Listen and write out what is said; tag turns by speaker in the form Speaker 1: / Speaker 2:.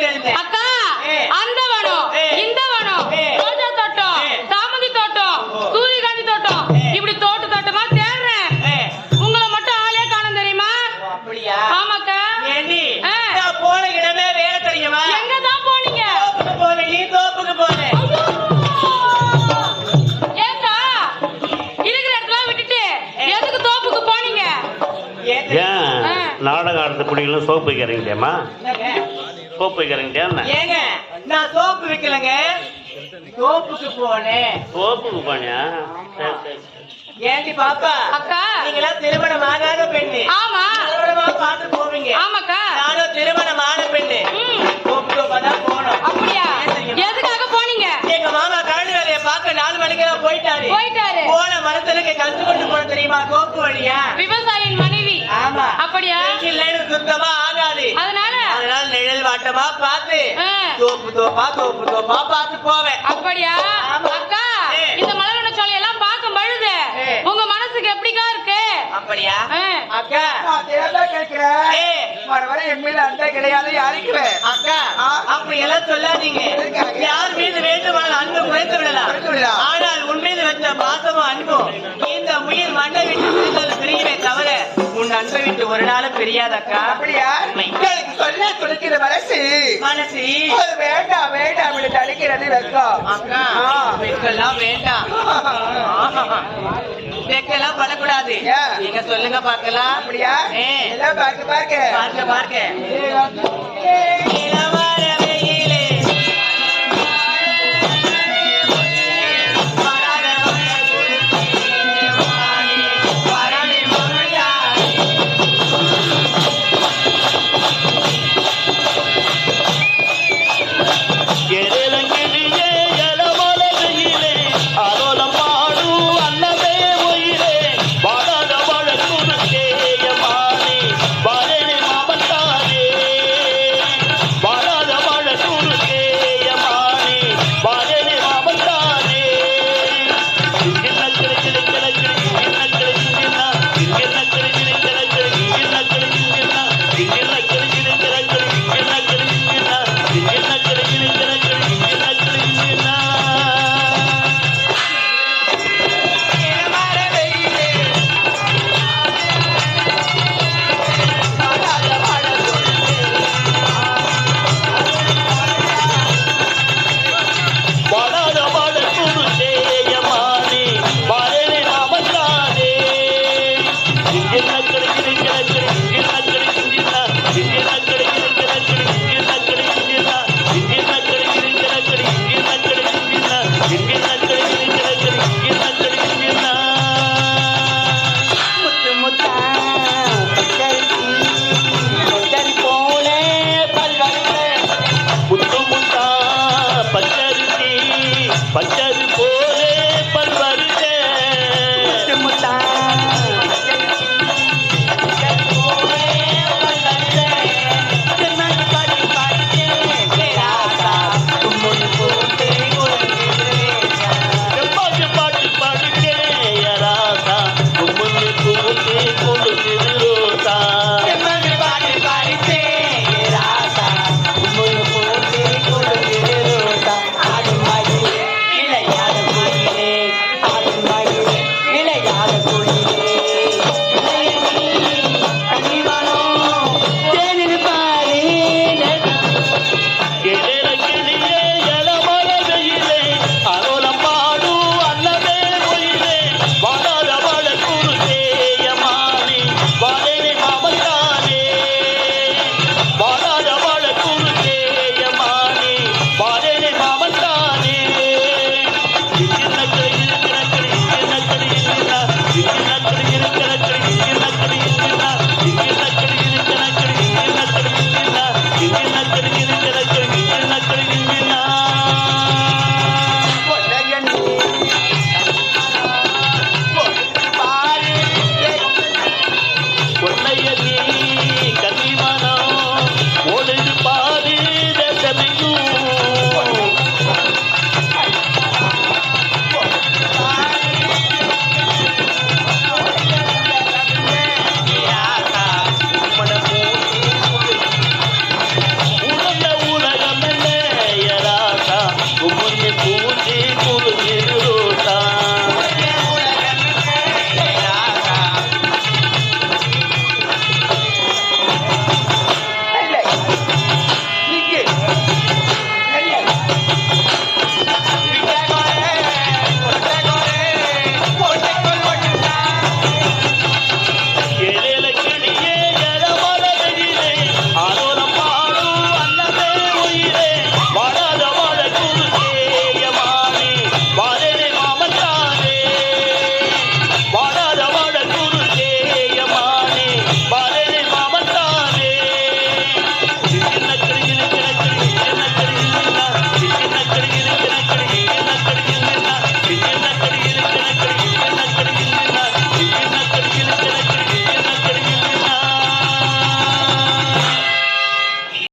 Speaker 1: அக்கா. அந்த வனம். இந்த வனம். ரோஜா தோட்டம். சாமந்தி தோட்டம். சூரியகாந்தி தோட்டம். இப்படி தோட்ட தோட்டமா தேடுறேன் உங்களை மட்டும் ஆளே காணும் தெரியுமா ஆமாக்கா
Speaker 2: போன இடமே வேற தெரியுமா
Speaker 1: எங்க தான் போனீங்க
Speaker 2: போனேன் நீ தோப்புக்கு போனேன்
Speaker 1: ஏக்கா இருக்கிற இடத்துல விட்டுட்டு எதுக்கு தோப்புக்கு போனீங்க
Speaker 2: ஏன் தெரியுமா?
Speaker 3: ஏன்
Speaker 1: ஆ.
Speaker 3: நாடகம் ஆடுறது பிடிக்கல சோப்பு வைக்கிறீங்கம்மா
Speaker 2: என்னங்க?
Speaker 3: சோப்பு வைக்கிறீங்க
Speaker 2: ஏங்க நான் சோப்பு விக்கலங்க. தோப்புக்கு போனேன்.
Speaker 3: சோப்புக்கு போனியா?
Speaker 2: ஏண்டி பாப்பா
Speaker 1: அக்கா.
Speaker 2: நீங்களா திருமணம் ஆகாத பெண்ணு.
Speaker 1: ஆமா.
Speaker 2: திருமணமா பார்த்து போவீங்க.
Speaker 1: ஆமாக்கா.
Speaker 2: நானும் திருமணம் ஆன பெண்ணு தோப்பா தான் போனோம்.
Speaker 1: அப்படியா? எதுக்காக போனீங்க?
Speaker 2: எங்க மாமா கரண்ட் வேலையை பார்க்க நாலு மணிக்கு தான் போயிட்டாரு.
Speaker 1: போயிட்டாரு.
Speaker 2: போன மரத்துலக்கு கந்து கொண்டு போன தெரியுமா தோப்பு வழியா?
Speaker 1: விவசாயியின் மனைவி.
Speaker 2: ஆமா.
Speaker 1: அப்படியா?
Speaker 2: இல்லைன்னு சுத்தமா வாட்டமா பார்த்து. தோப்பு தோப்பா தோப்பு தோப்பா பார்த்து போவேன்.
Speaker 1: அப்படியா. அக்கா. இந்த மலரோட சோலை எல்லாம் பார்க்கும் பொழுது. உங்க மனசுக்கு எப்படிக்கா இருக்கு?
Speaker 2: அப்படியா. அக்கா. ஏய், அக்கா அப்படி எல்லாம் சொல்லாதீங்க. யார் மீது வேண்டுமானால் அன்பு குறைத்து விடலாம் ஆனால் உன் மீது வச்ச பாசமும் அன்பும் இந்த உயிர் மண்ணை விட்டு தவிர உன் அன்பை விட்டு ஒரு நாளும் பிரியாதக்கா.
Speaker 4: அப்படியா. எனக்கு சொல்ல துடிக்கிற மனசு.
Speaker 2: மனசு.
Speaker 4: வேண்டாம் வேண்டாம் இப்படி தடுக்கிறது வெக்கம்
Speaker 2: அக்கா. வெக்கெல்லாம் வேண்டாம். வெக்கெல்லாம் படக்கூடாது.
Speaker 4: ஏன்?
Speaker 2: நீங்க சொல்லுங்க பார்க்கலாம்.
Speaker 4: அப்படியா. எல்லாம் பார்க்க பார்க்க.
Speaker 2: பார்க்க பார்க்க.